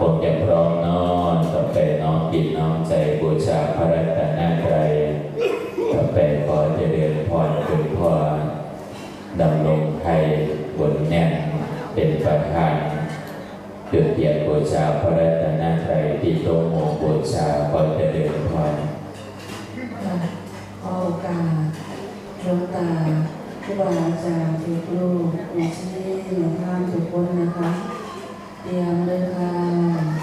ผมจะพร้อมนอนต่อไปน้องกินน้องใจบูชาพระรัตนตรัยต่อไปขอเจรินพรคุณพ่อดำลงให้บนแน่นเป็นประธานจุดเทียนบูชาพระรัตนตรัยที่โต๊ะโมบูชาขอเจรินพรขอโอกาสหลวงตาครูบาอาจารย์ทุกรูปในที่หลวงพ่อทุกคนนะคะ Tiềm được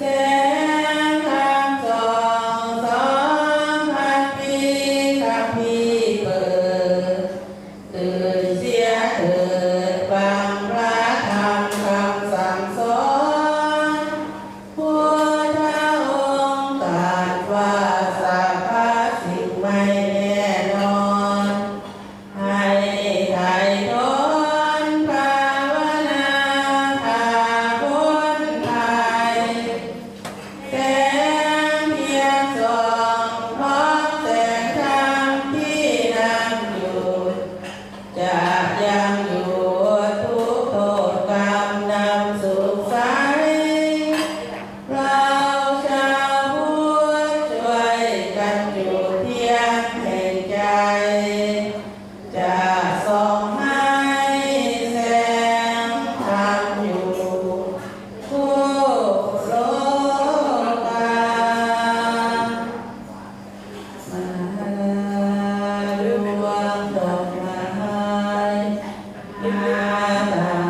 até Father.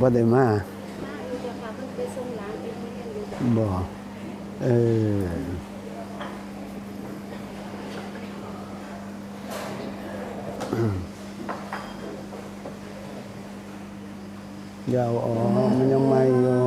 บ่ได้มามาอยู่เดี๋ยวค่ะเพิ่งไปส่งร้านไปโรงเรียนอยู่บ่เออยาวออมันยังไม่อยู่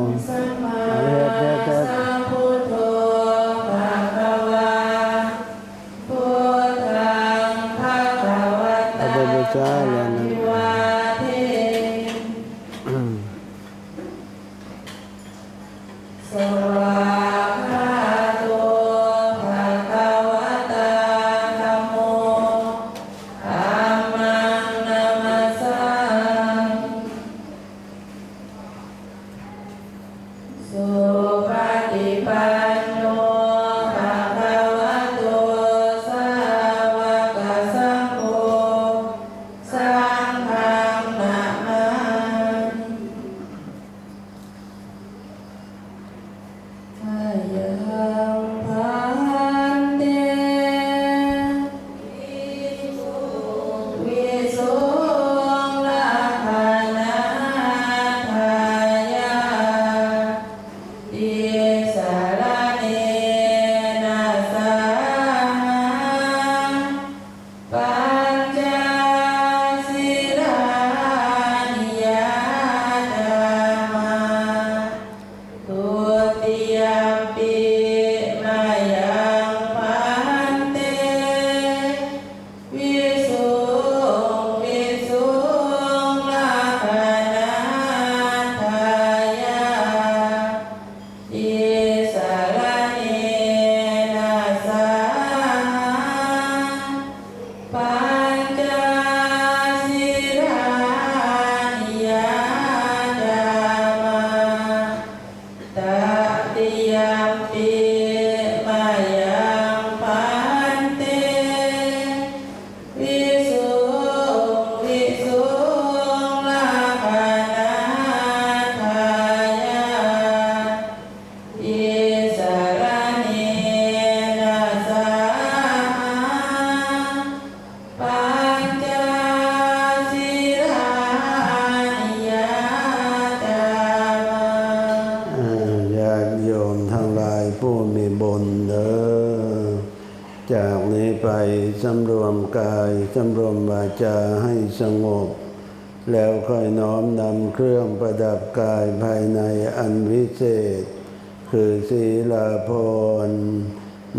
จากนี้ไปสำรวมกายสำรวมวาจาให้สงบ แล้วค่อยน้อมนำเครื่องประดับกายภายในอันวิเศษ คือศีลาภร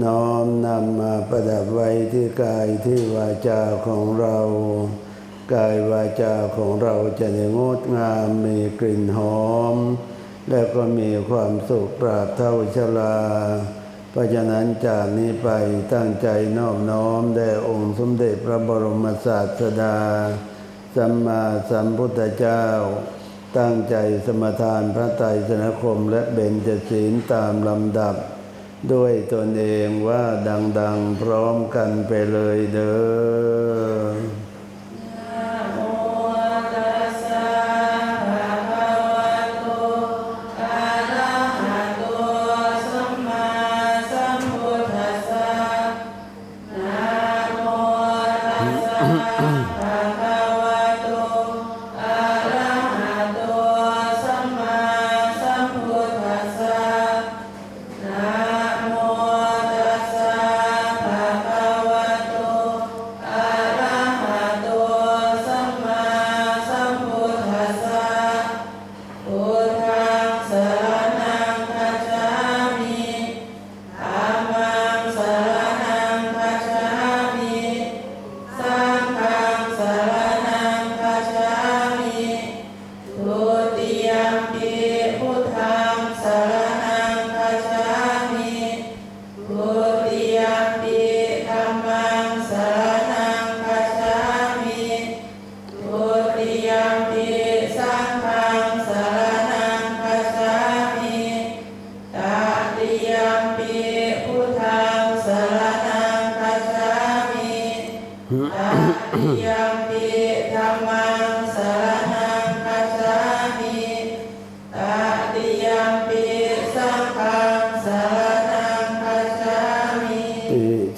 น้อมนำมาประดับไว้ที่กายที่วาจาของเรา กายวาจาของเราจะได้งดงามมีกลิ่นหอม และก็มีความสุขปราบเท่าชรา เพราะฉะนั้นจากนี้ไปตั้งใจนอบน้อมแด่องค์สมเด็จพระบรมศาสดา สัมมาสัมพุทธเจ้า ตั้งใจสมทานพระไตรสนคมและเบญจศีลตามลำดับ ด้วยตนเองว่าดัง ๆ พร้อมกันไปเลยเด้อ Mm-hmm. ทุ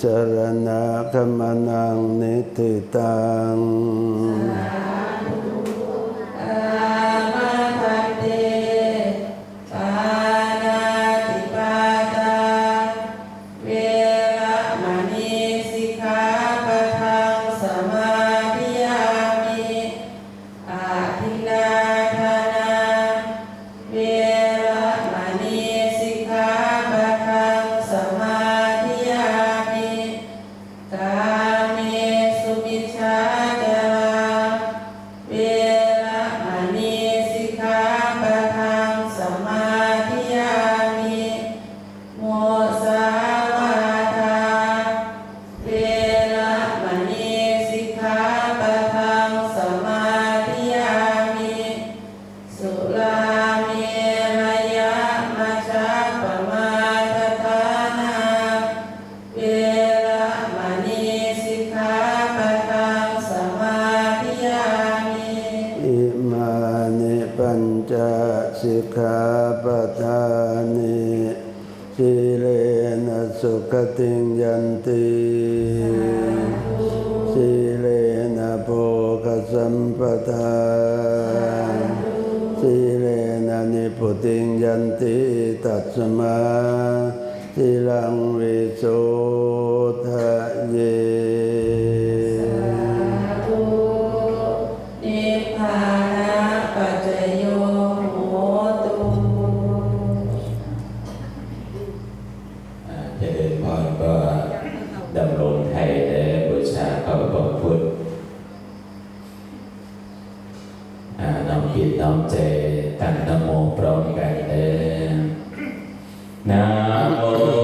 จารณาคมนังนิติตัง จสิกขาปทานิสิเลนะสุขติยันติสิเลนะโภคสัมปทานสิเลนะนิพุติยันติตัสมาสิลังวิโส เจริญพรก็ดำรงไทยและบูชาพระบรมพุทธน้อมจิตน้อมใจตั้งนโมพร้อมกันเด้อนะโม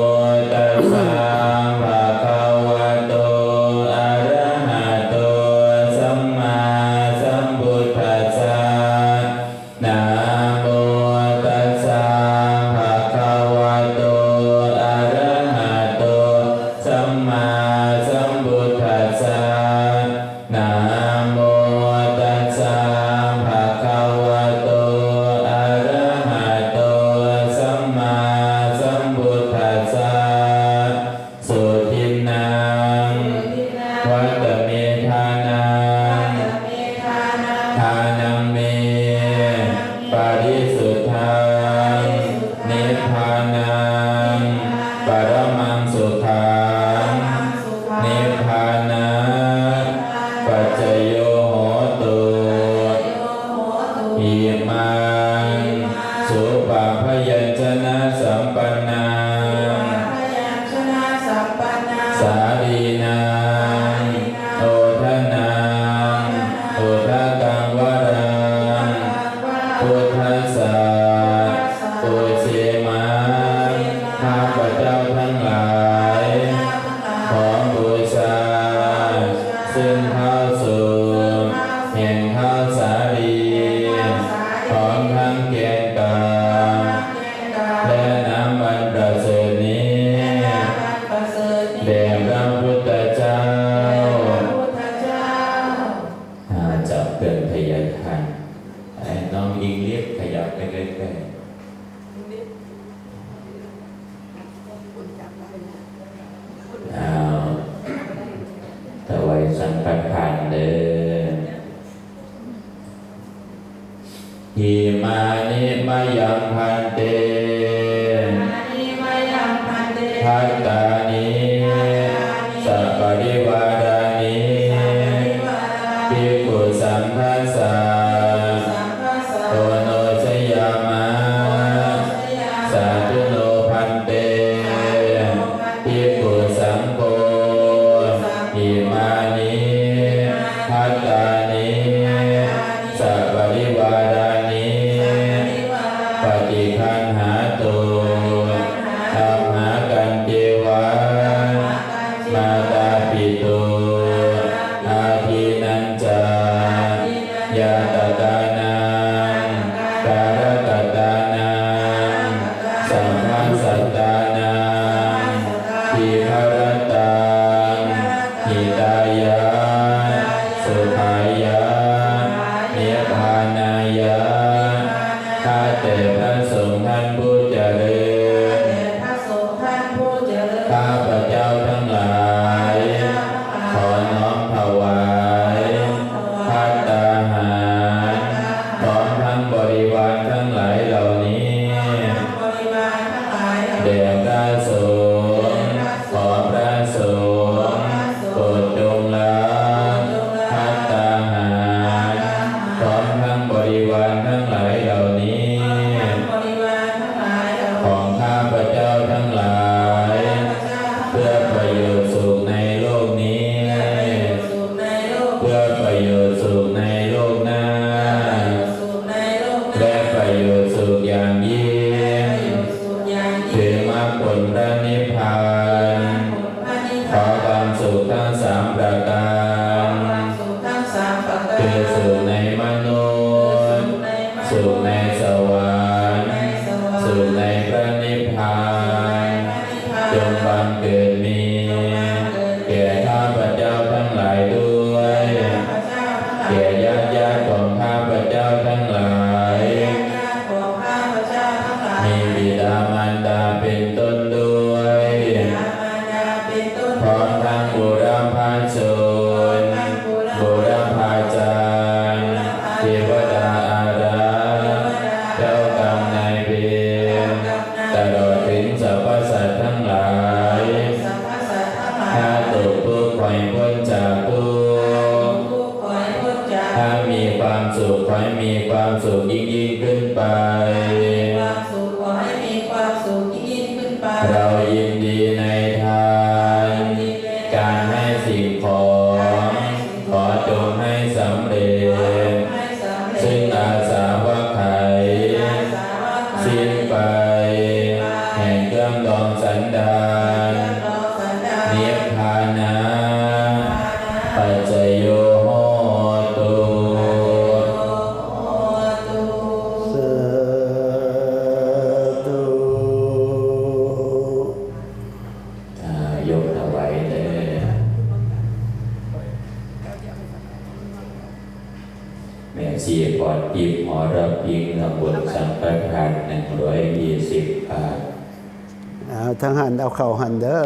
เข่าหันเด้อ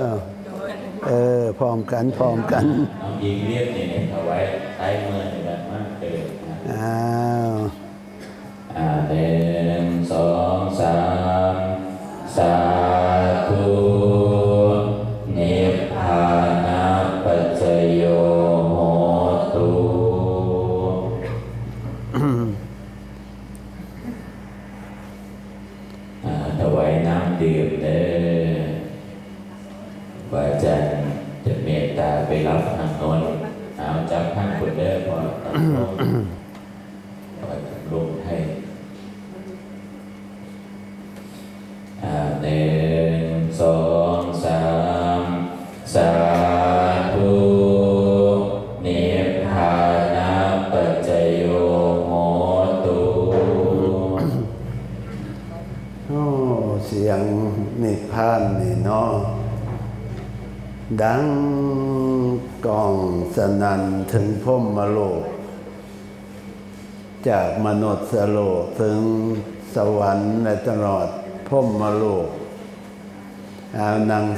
เออพร้อมกันพร้อมกัน ดังกองสนันถึงพมมโลก จากมนุษย์โลถึงสวรรค์ในตลอดพมมโลกเอานัง